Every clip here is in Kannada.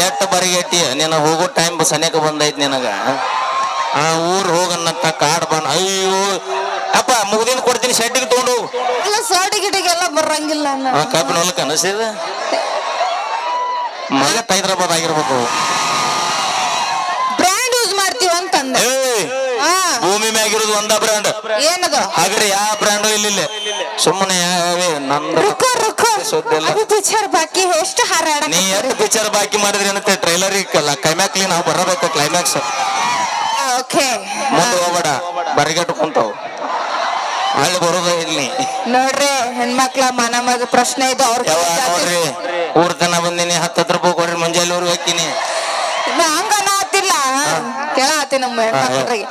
ಎಟ್ಟು ಬರಿಗೆಟ್ಟಿ ನಿನ್ನ ಹೋಗೋ ಟೈಮ್ ಸನೇಕ ಬಂದೈತಿ ನಿನಗ. ಆ ಊರ್ ಹೋಗನ್ನತ್ತ ಕಾಡ್ ಬನ್ ಅಯ್ಯೋ ಅಪ್ಪ ಮುಗ್ದಿನ ಕೊಡ್ತೀನಿ ಶೆಡ್ಡಿಗೆ ತಗೊಂಡು ಗಿಟಿಗೆಲ್ಲ ಬರಂಗಿಲ್ಲ ಕಬ್ಬಿನ ಹೊಲಕ್ಕೆ ಅನಿಸಿದ? ಮಗ ಹೈದ್ರಾಬಾದ್ ಆಗಿರ್ಬೇಕು ಬ್ರ್ಯಾಂಡ್ ಯೂಸ್ ಮಾಡ್ತೀವಿ ಅಂತಂದೆ ಏಯ್ ಹಾ ಭೂಮಿ ಒಂದ ಬ್ರ್ಯಾಂಡ್ ಏನದು? ಹಾಗಾದ್ರೆ ಯಾವ ಬ್ರ್ಯಾಂಡು ಇಲ್ಲ ಸುಮ್ಮನೆ ಯಾವೇ ನಂದು ರುಕೋ ರುಕೋ. ಸುದ್ದಿಲ್ಲ. ಅದು ಪಿಕ್ಚರ್ ಬಾಕಿ ಎಷ್ಟು ಹಾರಾಡ ನೀ ಎಷ್ಟು ಪಿಕ್ಚರ್ ಬಾಕಿ ಮಾಡಿದ್ರಿ ಏನಂತೆ ಟ್ರೈಲರ್ ಇಕ್ಕಲ್ಲ ಕ್ಲೈಮ್ಯಾಕ್ಲಿ ನಾವು ಬರಬೇಕು ಕ್ಲೈಮ್ಯಾಕ್ಸ್ ಓಕೆ. ಮುಂದೆ ಹೋಗ್ಬೇಡ ಬರಿಗಟ್ಟು ಕುಂತಾವ್. ಅಲ್ಲಿ ಬರೋದ ಇಲ್ಲಿ ನೋಡ್ರಿ ಹೆಣ್ಮಕ್ಳ ಮನ ಮಗ ಪ್ರಶ್ನೆ ಇದು ಅವ್ರ ಯಾವ ನೋಡ್ರಿ ಊರ್ ತನ ಬಂದಿನಿ ಹತ್ತತ್ತು ರೂಪಾಯಿ ಕೊಡ್ರಿ ಮುಂಜಾನೆ ಊರಿಗೆ ಹೋಗ್ತೀನಿ. ಹಂಗ ಕೇಳ ಕೇಳತ್ತಿ ನಮ್ಮ ಹೆಣ್ಮಕ್ಳಿಗೆ.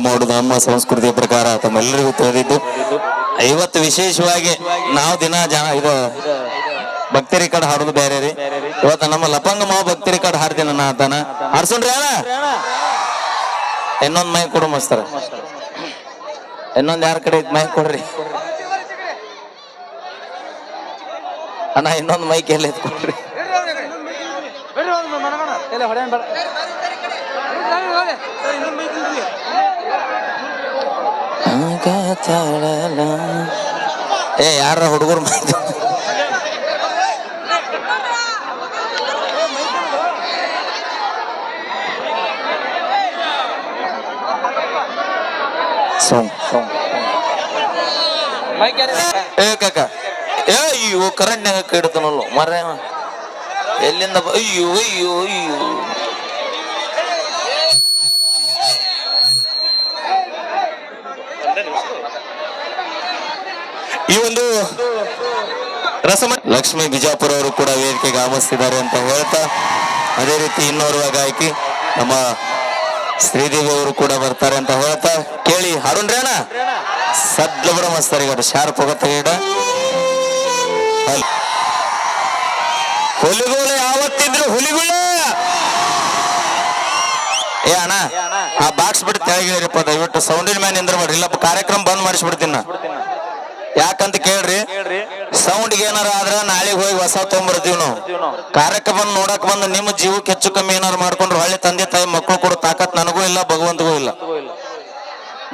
ಮಾಡುದು ನಮ್ಮ ಸಂಸ್ಕೃತಿಯ ಪ್ರಕಾರ ತಮ್ಮೆಲ್ಲರಿಗೂ ತಿಳಿದಿದ್ದು ಐವತ್ತು ವಿಶೇಷವಾಗಿ ನಾವು ದಿನ ಜನ ಇದು ಭಕ್ತರಿ ಕಡೆ ಹಾಡೋದು ಬೇರೆ ರೀ ಇವತ್ತು ನಮ್ಮ ಲಪಂಗ ಮಾವ ಭಕ್ತರಿ ಕಡೆ ಹಾಡ್ತೀನಿ ನನ್ನ ಆತನ ಹಾಡ್ಸನ್ರಿ ಅಣ್ಣ ಇನ್ನೊಂದ್ ಮೈ ಕೊಡು ಮಸ್ತರ ಇನ್ನೊಂದ್ ಯಾರ ಕಡೆ ಮೈ ಕೊಡ್ರಿ ಅಣ್ಣ ಇನ್ನೊಂದ್ ಮೈಕ್ ಎಲ್ಲ ಐತ್ ಕೊಡ್ರಿ ಏ ಯಾರ ಹುಡುಗರು ಮೈಕ್ ಸೌಂಡ್ ಸೌಂಡ್ ಏ ಕಾಕ. ಏ ಅಯ್ಯೋ ಕರೆಂಟ್ನಾಗ ಕೇಳ್ತಾನಲ್ಲ ಮರ ಎಲ್ಲಿಂದ ಅಯ್ಯೋ ಅಯ್ಯೋ ಅಯ್ಯೋ ಈ ಒಂದು ರಸಮ ಲಕ್ಷ್ಮೀ ಬಿಜಾಪುರ ಅವರು ಕೂಡ ವೇದಿಕೆಗೆ ಆಗಮಿಸಿದ್ದಾರೆ ಅಂತ ಹೇಳ್ತಾ, ಅದೇ ರೀತಿ ಇನ್ನೋರ್ವ ಗಾಯಕಿ ನಮ್ಮ ಶ್ರೀದೇವಿ ಅವರು ಕೂಡ ಬರ್ತಾರೆ ಅಂತ ಹೇಳ್ತಾ, ಕೇಳಿ ಅರುಣ್ ರೇಣ. ಸದ್ಲ ಬಿಡ ಮಸ್ತರಿಗಾರ ಶಾರ್ಪ್ ಹೋಗತ್ತಗೀಡ ಹುಲಿಗಳು ಯಾವತ್ತಿದ್ರು ಹುಲಿಗಳು ಏ ಅಣ್ಣ, ಆ ಬಾಕ್ಸ್ ಬಿಟ್ಟು ತೆಳಗಿರಿಪ್ಪ ದಯವಿಟ್ಟು ಸೌಂಡಿನ ಮ್ಯಾನ್ ನಿಂದ್ರ ಮಾಡ್ರಿ ಇಲ್ಲಪ್ಪ, ಕಾರ್ಯಕ್ರಮ ಬಂದ್ ಮಾಡಿಸ್ಬಿಡ್ತೀನಿ ನಾ ಯಾಕಂತ ಕೇಳ್ರಿ? ಸೌಂಡ್ ಏನಾರ ಆದ್ರೆ ನಾಳೆಗೆ ಹೋಗಿ ಹೊಸ ತೊಗೊಂಬರ್ತೀವಿ ನಾವು. ಕಾರ್ಯಕ್ರಮ ನೋಡಕ್ ಬಂದು ನಿಮ್ಮ ಜೀವಕ್ಕೆ ಹೆಚ್ಚು ಕಮ್ಮಿ ಏನಾರು ಮಾಡ್ಕೊಂಡ್ರೆ ಹಳ್ಳಿ ತಂದೆ ತಾಯಿ ಮಕ್ಕಳು ಕೊಡೋ ತಾಕತ್ ನನಗೂ ಇಲ್ಲ, ಭಗವಂತಗೂ ಇಲ್ಲ.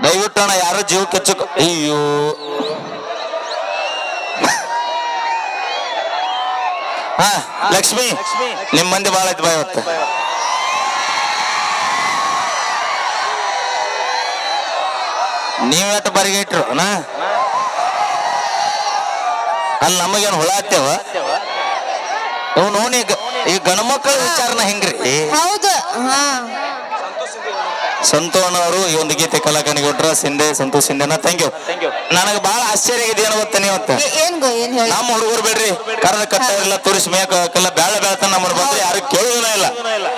ದಯವಿಟ್ಟು ಅಣ್ಣ, ಯಾರು ಜೀವಕ್ಕೆ ಹೆಚ್ಚು ಅಯ್ಯೋ. ಹಾ, ಲಕ್ಷ್ಮಿ, ನಿಮ್ ಮಂದಿ ಬಾಳ ಐತ್ ಬಾಯ್ ಇವತ್ತು. ನೀವೆಟ್ಟು ಬರಿಗೆ ಇಟ್ರು ಅಣ್ಣ? ಅಲ್ಲಿ ನಮಗೇನು ಹುಳ ಹತ್ತೇವ ಇವ್ ನೋಡಿ ಈ ಗಣಮಕ್ಕಳ ವಿಚಾರನ ಹೆಂಗ್ರಿ? ಹೌದು ಹಾ. ಸಂತೋಷ್ ಅವರು ಈ ಒಂದು ಗೀತೆ ಕಲಾಕನಿಗೆ ಕೊಟ್ರ ಸಿಂಧೆ ಸಂತೋಷ್ ಸಿಂಧೆ ಥ್ಯಾಂಕ್ ಯು ನನಗೆ ಬಹಳ ಆಶ್ಚರ್ಯ ಆಗಿದೆ ಏನು ಗೊತ್ತ ಏನ್ ಹೇಳಿ? ನಮ್ಮ ಹುಡುಗರು ಬೇಡ್ರಿ ಕರೆದ ಕಟ್ಟ ಇಲ್ಲ ತುರಿಸಿ ಮೇಕಲ್ಲ ಬೇಳ ಬೆಳತನ ನಮ್ಮ ಬಂದ್ರೆ ಯಾರು ಕೇಳೋದಿಲ್ಲ ಇಲ್ಲ.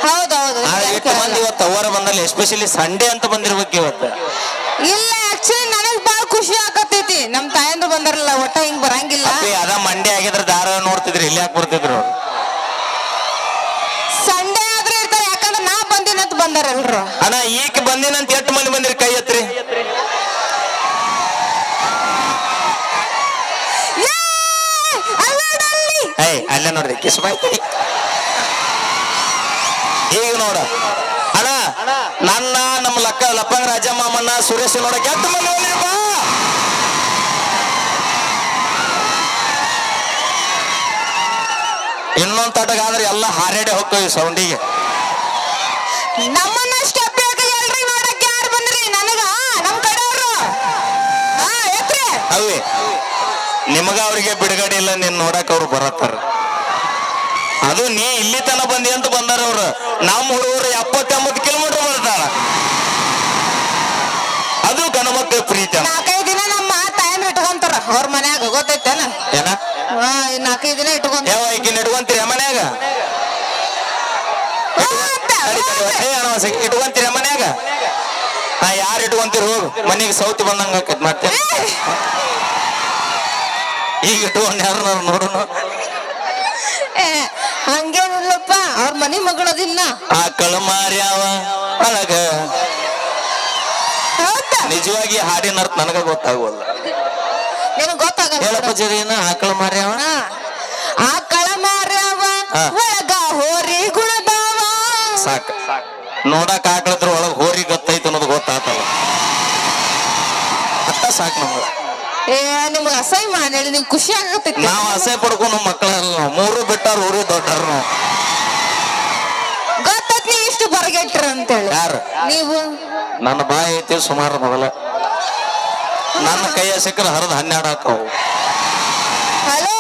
ಹೌದು ಹೌದು ಆದ್ರೆ ಎಷ್ಟು ಮಂದಿ ಇವತ್ತು ಅವರ ಬಂದಲ್ಲಿ ಎಸ್ಪೆಷಲಿ ಸಂಡೇ ಅಂತ ಬಂದಿರ್ಬೇಕು ಇವತ್ತು. ಇಲ್ಲ ಆಕ್ಚುಲಿ ನನಗ್ ನಮ್ ತಾಯಂದ್ರು ಬಂದಾರಲ್ಲ ಒಟ್ಟ ಹಿಂಗ್ ಬರಂಗಿಲ್ಲ. ಅದ ಮಂಡೆ ಆಗಿದ್ರೆ ದಾರ ನೋಡ್ತಿದ್ರಿ ಇಲ್ಲಿ ಯಾಕೆ ಬರ್ತಿದ್ರು? ಸಂಡೆ ಆದ್ರೆ ಇರ್ತಾರೆ ಯಾಕಂದ್ರೆ ನಾ ಬಂದಿನಂತ ಬಂದಾರಲ್ರು. ಅಣ್ಣ ಈಗ ಬಂದಿನಂತ ಎಷ್ಟು ಮಂದಿ ಬಂದಿರಿ ಕೈ ಎತ್ರಿ. ಏಯ್ ಅಲ್ಲೇ ನೋಡ್ರಿ ಕಿಸ್ ಬಾಯ್ತೀನಿ ಈಗ ನೋಡ. ಅಣ್ಣ ನನ್ನ ನಮ್ಮ ಲಕ್ಕ ಲಪ್ಪಂಗ ಮಾಮಣ್ಣ ಸುರೇಶ್ ನೋಡಕ್ಕೆ ಎತ್ತ ಮಂದಿ ಬಂದಿರಪ್ಪ ಇನ್ನೊಂದ್ ತಟಗಾದ್ರೆ ಎಲ್ಲ ಹಾರೇಡೆ ಹೋಗ್ತವೆ ಸೌಂಡಿಗೆ ಯಾರು ಬಂದ್ರಿ? ನನಗ? ನಮ್ ಕಡೆಯವ್ರು? ಹಾ ಎತ್ರಿ. ಅವೇ ನಿಮಗ ಅವ್ರಿಗೆ ಬಿಡುಗಡೆ ಇಲ್ಲ ನೀನ್ ನೋಡಕ್ ಅವ್ರು ಬರತ್ತಾರ. ಅದು ನೀ ಇಲ್ಲಿ ತನ ಬಂದಿ ಅಂತ ಬಂದಾರ ಅವ್ರು. ನಮ್ಮ ಹುಡುಗರು ಎಪ್ಪತ್ತೆಂಬತ್ತು ಕಿಲೋಮೀಟರ್ ಬರ್ತಾರ. ಅದು ಗಣಮಕ್ಕಳ ಪ್ರೀತಿ ಅಂತ. ನಾಲ್ಕೈದು ದಿನ ನಮ್ಮ ತಾಯಂದ್ರ ಇಟ್ಕೊಂತಾರ ಅವ್ರ ಮನ್ಯಾಗ ಗೊತ್ತೈತೇನ? ಏನ? ಹಾ ಇನ್ನು ನಾಲ್ಕೈದು ದಿನ ಇಟ್ಕೊಂತಾರ ಯಾವ ಈಕಿನ ಇಟ್ಕೊಂತೀರಿ ಮನ್ಯಾಗ? ಇಟ್ಕೊಂತೀರ ಮನ್ಯಾಗ? ಹಾ ಯಾರು ಇಟ್ಕೊಂತೀರಿ ಹೋಗು. ಮನೆಗೆ ಸೌತಿ ಬಂದಂಗ ಆಕೈತಿ ಮತ್ತೆ. ಈಗ ಇಟ್ಕೊಂಡು ಯಾರು ನೋಡೋಣ ಹಂಗೇನಿಲ್ಲಪ್ಪ ಅವ್ರ ಮನಿ ಮಗಳದಿಲ್ಲ ಆಕಳ ಮಾರ್ಯಾವ ಒಳಗ ಹೌದಾ? ನಿಜವಾಗಿ ಹಾಡಿನ ಅರ್ಥ ನನಗ ಗೊತ್ತಾಗುವಲ್ಲ ನಿನಗ್ ಗೊತ್ತಾಗಲ್ಲ ಹೇಳಪ್ಪ ಜರೀನ ಆಕಳ ಮಾರ್ಯಾವ ಆಕಳ ಮಾರ್ಯಾವ ಹಾ. ಒಳಗ ಹೋರಿ ಗುಣದಾವ. ಸಾಕ. ನೋಡಕ್ ಆಕಳದ್ರ ಒಳಗ್ ಹೋರಿ ಗೊತ್ತೈತೆ ಅನ್ನೋದು ಗೊತ್ತಾತಲ್ಲ. ಅಷ್ಟ ಸಾಕು ನಮ್ಗೆ. ಏ ನಿಮ್ಗೆ ಅಸಹ್ಯ ಮಾಡಿ ಹೇಳಿ ನಿಮ್ಗೆ ಖುಷಿ ಆಗತೈತಿ ನಾವು ಅಸಹ್ಯ ನಮ್ಮ ಮಕ್ಕಳಲ್ಲ ನಾವು. ಮೂರು ಬಿಟ್ಟಾರ ಊರಿ ದೊಡ್ಡಾರ ನಾವು. ಗೊತ್ತೈತಿ ನೀವು ಇಷ್ಟು ಬರಗೆಟ್ರ ಅಂತೇಳಿ. ಯಾರು? ನೀವು? ನನ್ನ ಬಾಯಿ ಐತಿ ಸುಮಾರು ಮೊದಲ ನನ್ನ ಕೈಯ ಸಿಕ್ಕರೆ ಹರಿದು ಹನ್ನೆರಡು ಹಾಕವು ಹಲೋ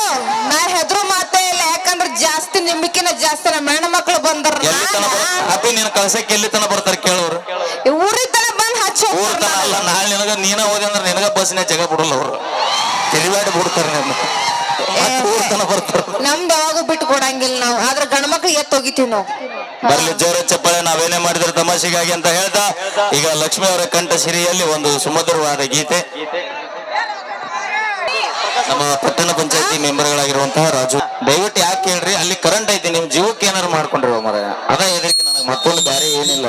ನಾ ಹೆದ್ರು ಮಾತೇ ಇಲ್ಲ. ಯಾಕಂದ್ರೆ ಜಾಸ್ತಿ ನಿಮ್ಮಿಕಿನ ಜಾಸ್ತಿ ನಮ್ಮ ಹೆಣ್ಣು ಮಕ್ಳು ಬಂದ್ರ ಎಲ್ಲಿ ತನ ಅಪ್ಪಿ ನೀನ್ ಕಳ್ಸಕ್ಕೆ ಎಲ್ಲಿ ತನ ಬರ್ತಾರೆ ಕೇಳೋರು? ಊರಿ ತನ ಬಂದ್ ಹಚ್ಚಿ ಊರ್ ತನ ಅಲ್ಲ ನಾಳೆ ನಿನಗ ನೀನ ಹೋದೆ ಅಂದ್ರೆ ನಿನಗ ಬಸ್ನ ಜಗ ಬಿಡಲ್ಲ ಅವ್ರು. ತಿರುಗಾಡಿ ಬಿಡ್ತಾರೆ ನಿನ್ನ ಊರ್ ತನ ಬರ್ತಾರ. ನಮ್ದು ಯಾವಾಗ ಬಿಟ್ಟು ಕೊಡಂಗಿಲ್ಲ ನಾವು. ಆದ್ರೆ ಗಂಡ ಮಕ್ಳು ಎತ್ತು ಹೋಗಿತೀವಿ ನಾವು. ಬರ್ಲಿ ಜೋರ ಚಪ್ಪಾಳೆ, ನಾವೇನೇ ಮಾಡಿದ್ರೆ ತಮಾಷೆಗಾಗಿ ಅಂತ ಹೇಳ್ತಾ ಈಗ ಲಕ್ಷ್ಮೀ ಅವರ ಕಂಠ ಸಿರಿಯಲ್ಲಿ ಒಂದು ಸುಮಧುರವಾದ ಗೀತೆ. ನಮ್ಮ ಪಟ್ಟಣ ಪಂಚಾಯತಿ ಮೆಂಬರ್ಗಳಾಗಿರುವಂತಹ ರಾಜು. ದಯವಿಟ್ಟು ಯಾಕೆ ಹೇಳ್ರಿ, ಅಲ್ಲಿ ಕರೆಂಟ್ ಐತಿ, ನಿಮ್ ಜೀವಕ್ಕೆ ಏನಾರು ಮಾಡ್ಕೊಂಡ್ರಿ ಮರ ಅದ ಹೆದರಿಕೆ ನನಗೆ ಮತ್ತೊಂದು ಬೇರೆ ಏನಿಲ್ಲ.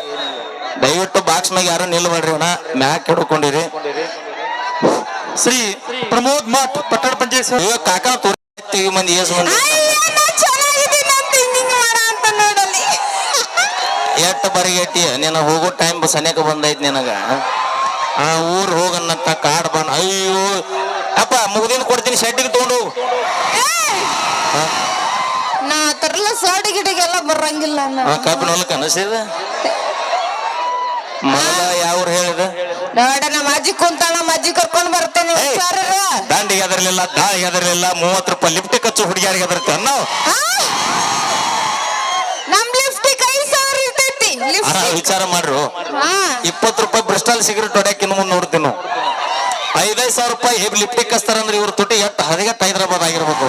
ದಯವಿಟ್ಟು ಬಾಕ್ಸ್ ಮ್ಯಾಗ ಯಾರು ನಿಲ್ಬೇಡ್ರಿ ಅಣ್ಣ ಮ್ಯಾಕ್ ಹಿಡ್ಕೊಂಡಿರಿ. ಶ್ರೀ ಪ್ರಮೋದ್ ಮಠ್ ಪಟ್ಟಣ ಪಂಚಾಯತ್. ಕಾಕಾ ತೋರಿಸ್ತೀವಿ ಮಂದಿ, ಏಸ್ ಮಂದಿ ಅಯ್ಯ, ನಾ ಚೆನ್ನಾಗಿದ್ದೀನಿ ಅಂತ ಹಿಂಗಿಂಗ್ ಮಾಡ ಅಂತ ನೋಡಲಿ ಎಟ್ಟ ಬರಿಗೆಟ್ಟಿ ನಿನ್ನ ಹೋಗೋ ಟೈಮ್ ಸನೇಕ ಬಂದೈತಿ ನಿನಗ. ಆ ಊರು ಹೋಗನ್ನತ್ತ ಕಾಡ್ ಬಂದ ಅಯ್ಯೋ ಅಪ್ಪ ಮುಗ್ದಿನ ಕೊಡ್ತೀನಿ ಶೆಡ್ಡಿಗೆ ತೊಗೊಂಡು ಹೋಗು. ನಾ ತರಲ ಸೋಡಿ ಗಿಡಿಗೆಲ್ಲ ಬರಂಗಿಲ್ಲ ಕಬ್ಬಿನ ಹೊಲಕ್ಕೆ ಅನಸಿದ? ಮೊದಲ ಯಾವ್ರು ಹೇಳಿದ? ನೋಡ ನಮ್ಮ ಅಜ್ಜಿ ಕುಂತಾಳ ನಮ್ಮ ಅಜ್ಜಿ ಕರ್ಕೊಂಡ್ ಬರ್ತೇನೆ. ದಾಂಡಿಗೆ ಅದರಲಿಲ್ಲ ದಾಳಿಗೆ ಅದರಲಿಲ್ಲ ಮೂವತ್ತು ರೂಪಾಯಿ ಲಿಫ್ಟ್ ಕಚ್ಚು ಹುಡುಗಿಯರಿಗೆ ಅದರ್ತೀವಿ ನಾವು ಆ? ನಮ್ ಲಿಫ್ಟಿಗೆ ಐದ್ ಸಾವಿರ ವಿಚಾರ ಮಾಡ್ರು. ಇಪ್ಪತ್ತು ರೂಪಾಯಿ ಬ್ರಿಸ್ಟಲ್ ಸಿಗರೇಟ್ ಹೊಡ್ಯಾಕ ಇನ್ನು ಮುಂದೆ ನೋಡ್ತೀವಿ ನಾವು ಐದೈದು ಸಾವಿರ ರೂಪಾಯಿ ಹೇಗೆ ಲಿಫ್ಟಿಗೆ ಹಚ್ತಾರಂದ್ರೆ ಇವ್ರ ತುಟಿ ಎಟ್ಟು ಹದಿಗೆಟ್ಟು ಹೈದರಾಬಾದ್ ಆಗಿರ್ಬೇಕು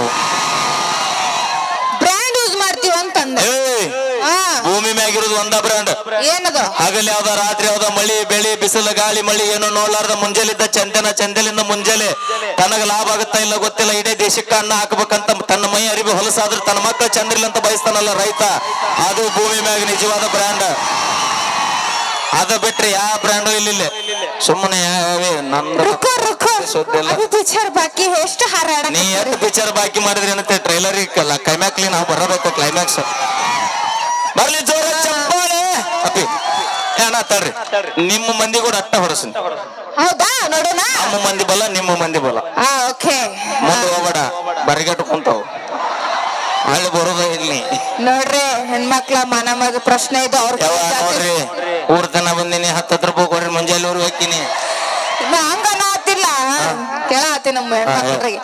ಬ್ರ್ಯಾಂಡ್ ಯೂಸ್ ಮಾಡ್ತೀವಿ ಅಂತಂದ ಏಯ್ ಹಾ ಒಂದ ಬ್ರ್ಯಾಂಡ್ ಏನದ? ಹಗಲ್ ಯಾವ್ದ ರಾತ್ರಿ ಯಾವ್ದ ಮಳಿ ಬೆಳಿ ಬಿಸಿಲು ಗಾಳಿ ಮಳಿ ಏನು ನೋಡ್ಲಾರ್ದ ಮುಂಜಾಲಿದ್ದ ಚಂದನ ಚಂದಲಿಂದ ಮುಂಜಾಲೆ ತನಗ ಲಾಭ ಆಗುತ್ತಾ ಇಲ್ಲ ಗೊತ್ತಿಲ್ಲ ಇಡೀ ದೇಶಕ್ಕೆ ಅನ್ನ ಹಾಕ್ಬೇಕಂತ ತನ್ನ ಮೈ ಅರಿವಿ ಹೊಲಸಾದ್ರೆ ತನ್ನ ಮಕ್ಕಳು ಚಂದ್ರಿಲ್ಲ ಅಂತ ಬಯಸ್ತಾನಲ್ಲ ರೈತ. ಅದು ಭೂಮಿ ಮ್ಯಾಗ ನಿಜವಾದ ಬ್ರ್ಯಾಂಡ್ ಅದ ಬಿಟ್ರಿ ಯಾವ ಬ್ರ್ಯಾಂಡು ಇಲ್ಲ. ಸುಮ್ಮನೆ ಬಾಕಿ ಎಷ್ಟು ಹಾರಾಡ ನೀ ಎಷ್ಟು ಪಿಕ್ಚರ್ ಬಾಕಿ ಮಾಡಿದ್ರೆ ಏನಂತೆ ಟ್ರೈಲರ್ ಕ್ಲೈಮ್ಯಾಕ್ಲಿ ನಾವು ಬರಬೇಕು ಕ್ಲೈಮ್ಯಾಕ್ಸ್ ಬರ್ಲಿ ಜೋರ ಚಪ್ಪಾಳೆ ಅಪ್ಪಿ ತಡ್ರಿ ನಿಮ್ಮ ಮಂದಿ ಕೂಡ ಅಟ್ಟ ಹೊರಸಿನಿ ಹೌದಾ? ನೋಡೋಣ. ನಮ್ಮ ಮಂದಿ ಬಲ್ಲ ನಿಮ್ಮ ಮಂದಿ ಬಲ. ಆ ಓಕೆ. ಮುಂದೆ ಹೋಗ್ಬೇಡ. ಬರಿಗಟ್ಟು ಕುಂತಾವ. ಹಳ್ಳಿ ಬರೋದ ಇಲ್ಲಿ ನೋಡ್ರಿ ಹೆಣ್ಮಕ್ಳ ಮಾನ ಮಗ ಪ್ರಶ್ನೆ ಇದು ಅವ್ರ ಯಾವ ನೋಡ್ರಿ ಊರ್ ತನ ಬಂದಿನಿ ಹತ್ತತ್ತು ರೂಪಾಯಿ ಕೊಡ್ರಿ ಮುಂಜಾನೆ ಊರಿಗೆ ಹೋಗ್ತೀನಿ. ಹಂಗ ಆತಿಲ್ಲ ಕೇಳ ಆತಿ ನಮ್ಮ ಹೆಣ್ಮಕ್ಳಿಗೆ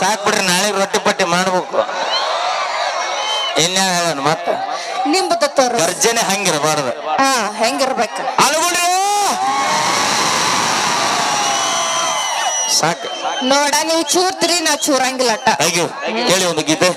ಸಾಕ್ ಬಿಡ್ರಿ ನಾಳೆ ರೊಟ್ಟಿ ಪಟ್ಟಿ ಮಾಡ್ಬೇಕು. ಇನ್ಯಾ ಹೇಳೋಣ ಮತ್ತ? ನಿಂಬದ ತೋರು ಗರ್ಜನೆ ಹಂಗಿರಬಾರ್ದು. ಹಾ ಹೆಂಗಿರ್ಬೇಕ. ಅಲ್ಗುಡ್ರಿ ಸಾಕು. ನೋಡ ನೀವು ಚೂರ್ತ್ರಿ ನಾ ಚೂರಂಗಿಲ್ಲ ಅಟ್ಟ. ಹಾಗೆ ಕೇಳಿ ಒಂದು ಗೀತೆ.